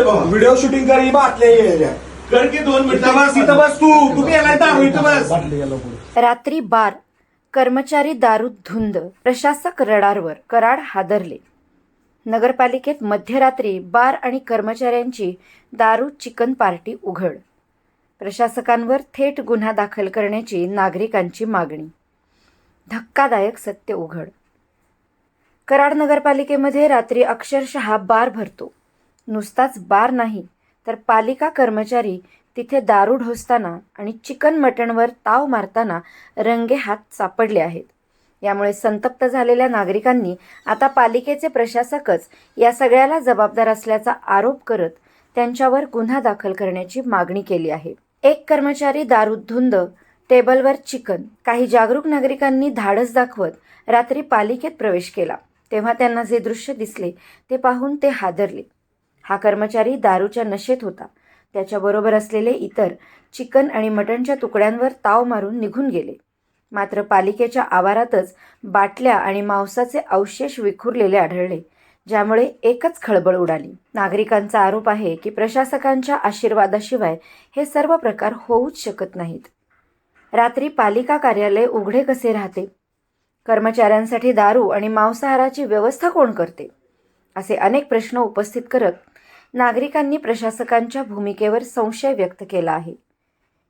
मिनिटं बाबा video shooting कर बातल्या ये. कर की दोन इथं बस इथं मिनिटं बस तू. तू गेलाय दारू इथं बस. रात्री बार कर्मचारी दारूत धुंद प्रशासक रडारवर कराड हादरले. नगरपालिकेत मध्यरात्री बार आणि कर्मचाऱ्यांची दारू चिकन पार्टी उघड. प्रशासकांवर थेट गुन्हा दाखल करण्याची नागरिकांची मागणी. धक्कादायक सत्य उघड. कराड नगरपालिकेमध्ये रात्री अक्षरशः बार भरतो. नुसताच बार नाही तर पालिका कर्मचारी तिथे दारू ढोसताना आणि चिकन मटणवर ताव मारताना रंगे हात सापडले आहेत. यामुळे संतप्त झालेल्या नागरिकांनी आता पालिकेचे प्रशासकच या सगळ्याला जबाबदार असल्याचा आरोप करत त्यांच्यावर गुन्हा दाखल करण्याची मागणी केली आहे. एक कर्मचारी दारू धुंद टेबलवर चिकन काही जागरूक नागरिकांनी धाडस दाखवत रात्री पालिकेत प्रवेश केला. तेव्हा त्यांना जे दृश्य दिसले ते पाहून ते हादरले. हा कर्मचारी दारूच्या नशेत होता. त्याच्याबरोबर असलेले इतर चिकन आणि मटणच्या तुकड्यांवर ताव मारून निघून गेले. मात्र पालिकेच्या आवारातच बाटल्या आणि मांसाचे अवशेष विखुरलेले आढळले ज्यामुळे एकच खळबळ उडाली. नागरिकांचा आरोप आहे की प्रशासकांच्या आशीर्वादाशिवाय हे सर्व प्रकार होऊच शकत नाहीत. रात्री पालिका कार्यालय उघडे कसे राहते? कर्मचाऱ्यांसाठी दारू आणि मांसाहाराची व्यवस्था कोण करते? असे अनेक प्रश्न उपस्थित करत नागरिकांनी प्रशासकांच्या भूमिकेवर संशय व्यक्त केला आहे.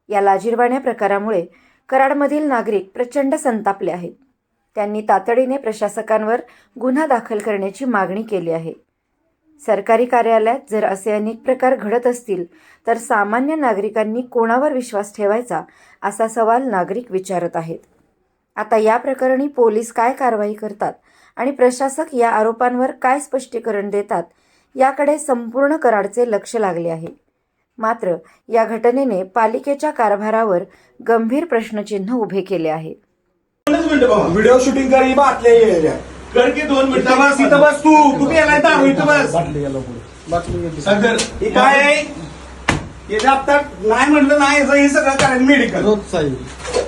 या लाजीरवाण्या प्रकारामुळे कराडमधील नागरिक प्रचंड संतापले आहेत. त्यांनी तातडीने प्रशासकांवर गुन्हा दाखल करण्याची मागणी केली आहे. सरकारी कार्यालयात जर असे अनेक प्रकार घडत असतील तर सामान्य नागरिकांनी कोणावर विश्वास ठेवायचा असा सवाल नागरिक विचारत आहेत. आता या प्रकरणी पोलीस काय कारवाई करतात आणि प्रशासक या आरोपांवर काय स्पष्टीकरण देतात याकडे संपूर्ण कराडचे लक्ष लागले आहे. मात्र या घटनेने पालिकेच्या कारभारावर गंभीर प्रश्नचिन्ह उभे केले आहे. व्हिडिओ शूटिंग कर ही बातल्या ये. कर की दोन इथं बस इथं मिनिटं बस तू तू गेलाय दारू इथं बस. सागर हे काय आहे? हे जे आता नाही म्हणलं नाही याचं हे सगळं मेडिकल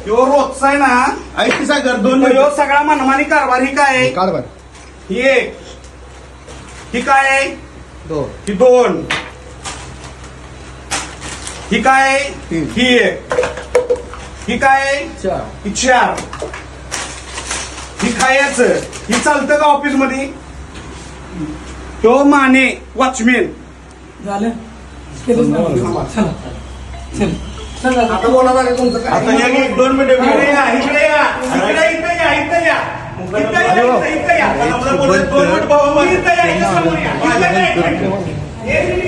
किंवा रोजचा आहे ना. ऐक की सागर दोन ह्यो सगळा मनमानी कारभार ही काय आहे? ही एक. ही काय आहे? ही दोन. ही काय आहे? ही एक. ही काय आहे? ही चार. ही खायचं. ही चालतं का ऑफिसमध्ये तो माने वॉचमॅन. झालं. केलंच चल. चला. आता बोला बघा तुमचं काय? आता या की दोन मिनिटं इकडे या इकडे या इकडे इथं या इथं या. इथं या इथं- इथं या. बोलत दोन मिनिटं बाबा इथं या इथं समोर या. इथं या,